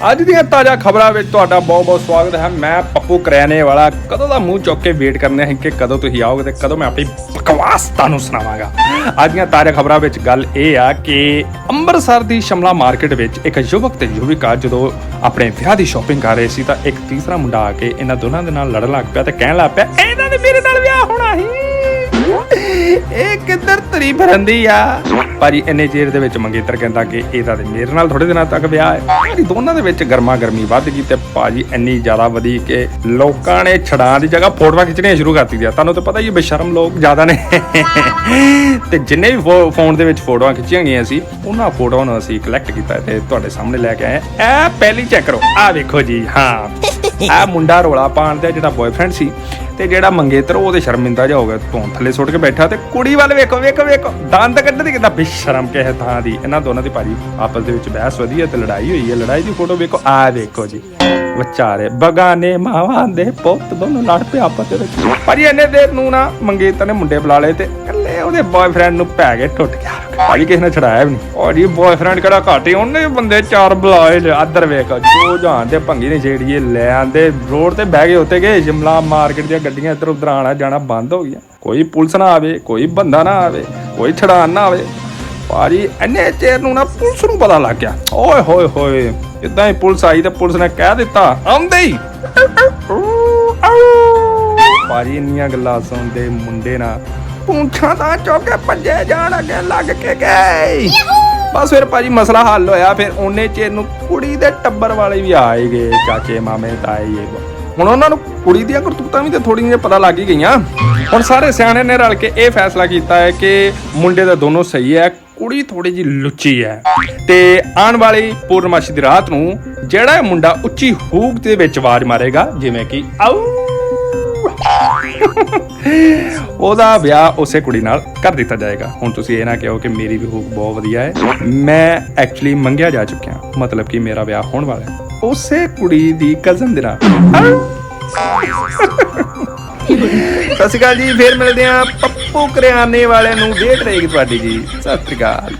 ਅੱਜ ਦੀਆਂ ਤਾਜ਼ਾ ਖਬਰਾਂ ਵਿੱਚ ਤੁਹਾਡਾ ਬਹੁਤ-ਬਹੁਤ ਸਵਾਗਤ ਹੈ। ਮੈਂ ਪੱਪੂ ਕਰਿਆਨੇ ਵਾਲਾ। ਕਦੋਂ ਦਾ ਮੂੰਹ ਚੁੱਕ ਕੇ ਵੇਟ ਕਰਨੇ ਹਾਂ ਕਿ ਕਦੋਂ ਤੁਸੀਂ ਆਓਗੇ ਤੇ ਕਦੋਂ ਮੈਂ ਆਪਣੀ ਬਕਵਾਸ ਤੁਹਾਨੂੰ ਸੁਣਾਵਾਂਗਾ। ਅੱਜ ਦੀਆਂ ਤਾਜ਼ਾ ਖਬਰਾਂ ਵਿੱਚ ਗੱਲ ਇਹ ਆ ਕਿ ਅੰਮ੍ਰਿਤਸਰ ਦੀ ਸ਼ਮਲਾ ਮਾਰਕੀਟ ਵਿੱਚ ਇੱਕ ਯੁਵਕ ਤੇ ਯੁਵਿਕਾ ਜਦੋਂ ਆਪਣੇ ਵਿਆਹ ਦੀ ਸ਼ਾਪਿੰਗ ਕਰ ਰਹੇ ਸੀ ਤਾਂ ਇੱਕ ਤੀਸਰਾ ਮੁੰਡਾ ਆ ਕੇ ਇਹਨਾਂ ਦੋਨਾਂ ਦੇ ਨਾਲ ਲੜਨ ਲੱਗ ਪਿਆ ਤੇ ਕਹਿਣ ਲੱਗ ਪਿਆ, ਇਹਨਾਂ ਦੇ ਮੇਰੇ ਨਾਲ ਵਿਆਹ ਹੋਣਾ ਸੀ ਇਹ ਕਿੱਧਰ ਤਰੀ ਫਿਰੰਦੀ ਆ? ਭਾਜੀ, ਇੰਨੇ ਚਿਰ ਦੇ ਵਿੱਚ ਮੰਗੇਤਰ ਕਹਿੰਦਾ ਕਿ ਇਹਦਾ ਤੇ ਮੇਰੇ ਨਾਲ ਥੋੜੇ ਦਿਨਾਂ ਤੱਕ ਵਿਆਹ ਹੈ। ਭਾਜੀ, ਦੋਨਾਂ ਦੇ ਵਿੱਚ ਗਰਮਾ ਗਰਮੀ ਵੱਧ ਗਈ ਤੇ ਭਾਜੀ, ਇੰਨੀ ਜ਼ਿਆਦਾ ਵਧੀ ਕਿ ਲੋਕਾਂ ਨੇ ਛੜਾਂ ਦੀ ਜਗ੍ਹਾ ਫੋਟੋਆਂ ਖਿੱਚਣੀਆਂ ਸ਼ੁਰੂ ਕਰ ਦਿੱਤੀਆਂ। ਤੁਹਾਨੂੰ ਤਾਂ ਪਤਾ ਹੀ ਬੇਸ਼ਰਮ ਲੋਕ ਜ਼ਿਆਦਾ ਨੇ। ਤੇ ਜਿੰਨੇ ਵੀ ਫੋਨ ਦੇ ਵਿੱਚ ਫੋਟੋਆਂ ਖਿੱਚੀਆਂ ਗਈਆਂ ਸੀ, ਉਹਨਾਂ ਫੋਟੋਆਂ ਨੂੰ ਅਸੀਂ ਕਲੈਕਟ ਕੀਤਾ ਤੇ ਤੁਹਾਡੇ ਸਾਹਮਣੇ ਲੈ ਕੇ ਆਏ ਹਾਂ। ਪਹਿਲੀ ਚੈੱਕ ਕਰੋ। ਆ ਵੇਖੋ ਜੀ, ਹਾਂ। ਇਹ ਮੁੰਡਾ ਰੋਲਾ ਪਾਣ ਦਾ ਜਿਹੜਾ ਬॉयਫ੍ਰੈਂਡ ਸੀ ਤੇ ਜਿਹੜਾ ਮੰਗੇਤਰ, ਉਹ ਤੇ ਸ਼ਰਮਿੰਦਾ ਜਾ ਹੋ ਗਿਆ ਧੌਣ ਥੱਲੇ ਸੁੱਟ ਕੇ ਬੈਠਾ ਤੇ ਕੁੜੀ ਵੱਲ ਵੇਖੋ ਵੇਖੋ ਵੇਖੋ। ਦੰਦ ਕੱਢਦੀ ਕਿਦਾਂ ਬੇਸ਼ਰਮ ਕਿਸੇ ਥਾਂ ਦੀ। ਇਹਨਾਂ ਦੋਨਾਂ ਦੀ ਭਾਜੀ ਆਪਸ ਦੇ ਵਿੱਚ ਬਹਿਸ ਵਧੀਆ ਤੇ ਲੜਾਈ ਹੋਈ ਹੈ। ਲੜਾਈ ਦੀ ਫੋਟੋ ਵੇਖੋ। ਆ ਵੇਖੋ ਜੀ। ਵਿਚਾਰੇ ਬਗਾਨੇ ਮਾਵਾਂ ਦੇ ਪੁੱਤ ਦੋਨੋਂ ਲੜ ਪਏ ਆਪਸ ਦੇ ਵਿੱਚ। ਭਾਜੀ ਇਹਨੇ ਦੇਰ ਨੂੰ ਨਾ ਮੰਗੇਤਰ ਨੇ ਮੁੰਡੇ ਬੁਲਾ ਲਏ ਤੇ ਇਕੱਲੇ ਉਹਦੇ ਬॉयਫ੍ਰੈਂਡ ਨੂੰ ਪੈ ਕੇ ਟੁੱਟ ਗਿਆ। ਭਾਜੀ ਕਿਸੇ ਨੇ ਛੜਾਇਆ ਵੀ ਨਹੀਂ ਔਰ ਇਹ ਬॉयਫ੍ਰੈਂਡ ਕਿਹੜਾ ਘਾਟੇ ਉਹਨੇ ਬੰਦੇ ਚਾਰ ਬੁਲਾਏ ਲੈ ਆਦਰ ਵੇਖ ਜੋ ਜਾਣ ਦੇ ਭੰਗੀ ਨੇ ਛੇੜੀਏ ਲੈ ਆਂਦੇ ਰੋਡ ਤੇ ਬਹਿ ਗਏ ਉੱਤੇ ਗਏ ਸ਼ਿਮਲਾ ਮਾਰਕੀਟ ਦੀਆਂ ਗੱਡੀਆਂ ਇੱਧਰ ਉੱਧਰ ਆਣਾ ਜਾਣਾ ਬੰਦ ਹੋ ਗਿਆ ਕੋਈ ਪੁਲਿਸ ਨਾ ਆਵੇ ਕੋਈ ਬੰਦਾ ਨਾ ਆਵੇ ਕੋਈ ਛੜਾਣ ਨਾ ਆਵੇ। ਭਾਜੀ ਇੰਨੇ ਚਿਰ ਨੂੰ ਨਾ ਪੁਲਿਸ ਨੂੰ ਪਤਾ ਲੱਗ ਗਿਆ। ਓਏ ਹੋਏ ਹੋਏ ਇਦਾਂ ਹੀ ਪੁਲਿਸ ਆਈ ਤੇ ਪੁਲਿਸ ਨੇ ਕਹਿ ਦਿੱਤਾ ਆਉਂਦੇ ਹੀ। ਭਾਜੀ ਇੰਨੀਆਂ ਗੱਲਾਂ ਸੁਣਦੇ ਮੁੰਡੇ ਨਾ ਪੁੰਛਾਂ ਤਾਂ ਚੁੱਕ ਕੇ ਭੱਜੇ ਜਾਣ ਅੱਗੇ ਲੱਗ ਕੇ ਗਏ। ਬਸ ਫਿਰ ਭਾਜੀ ਮਸਲਾ ਹੱਲ ਹੋਇਆ ਫਿਰ ਉਹਨੇ ਚਿਰ ਨੂੰ ਕੁੜੀ ਦੇ ਟੱਬਰ ਵਾਲੇ ਵੀ ਆਏ ਗਏ ਚਾਚੇ ਮਾਮੇ ਤਾਏ ਇਹ। ਹੁਣ ਉਹਨਾਂ ਨੂੰ ਕੁੜੀ ਦੀਆਂ ਕਰਤੂਤਾਂ ਵੀ ਤੇ ਥੋੜੀ ਜਿਹੀਆਂ ਪਤਾ ਲੱਗ ਹੀ ਗਈਆਂ। ਹੁਣ ਸਾਰੇ ਸਿਆਣੇ ਨੇ ਰਲ ਕੇ ਇਹ ਫੈਸਲਾ ਕੀਤਾ ਹੈ ਕਿ ਮੁੰਡੇ ਦਾ ਦੋਨੋਂ ਸਹੀ ਹੈ ਕੁੜੀ ਥੋੜੀ ਜਿਹੀ ਲੁੱਚੀ ਹੈ। ਤੇ ਆਉਣ ਵਾਲੀ ਪੂਰਨਮਾਸ਼ੀ ਦੀ ਰਾਤ ਨੂੰ ਜਿਹੜਾ ਮੁੰਡਾ ਉੱਚੀ ਹੂਕ ਦੇ ਵਿੱਚ ਆਵਾਜ਼ ਮਾਰੇਗਾ ਜਿਵੇਂ ਕਿ ਆਊ। ਉਹਦਾ ਵਿਆਹ ਉਸੇ ਕੁੜੀ ਨਾਲ ਕਰ ਦਿੱਤਾ ਜਾਏਗਾ। ਹੁਣ ਤੁਸੀਂ ਇਹ ਨਾ ਕਹੋ ਕਿ ਮੇਰੀ ਵੀ ਹੂਕ ਬਹੁਤ ਵਧੀਆ ਹੈ। ਮੈਂ ਐਕਚੁਅਲੀ ਮੰਗਿਆ ਜਾ ਚੁੱਕਿਆ। ਮਤਲਬ ਕਿ ਮੇਰਾ ਵਿਆਹ ਹੋਣ ਵਾਲਾ ਹੈ। ਉਸੇ ਕੁੜੀ ਦੀ ਕਜ਼ਨ ਦੇ ਨਾਲ। ਸਤਿ ਸ਼੍ਰੀ ਅਕਾਲ ਜੀ ਫੇਰ ਮਿਲਦੇ ਆਂ ਪੱਪੂ ਕਰਿਆਨੇ ਵਾਲਿਆਂ ਨੂੰ। ਵੇਟ ਰਹੇਗੀ ਤੁਹਾਡੀ ਜੀ। ਸਤਿ ਸ਼੍ਰੀ ਅਕਾਲ।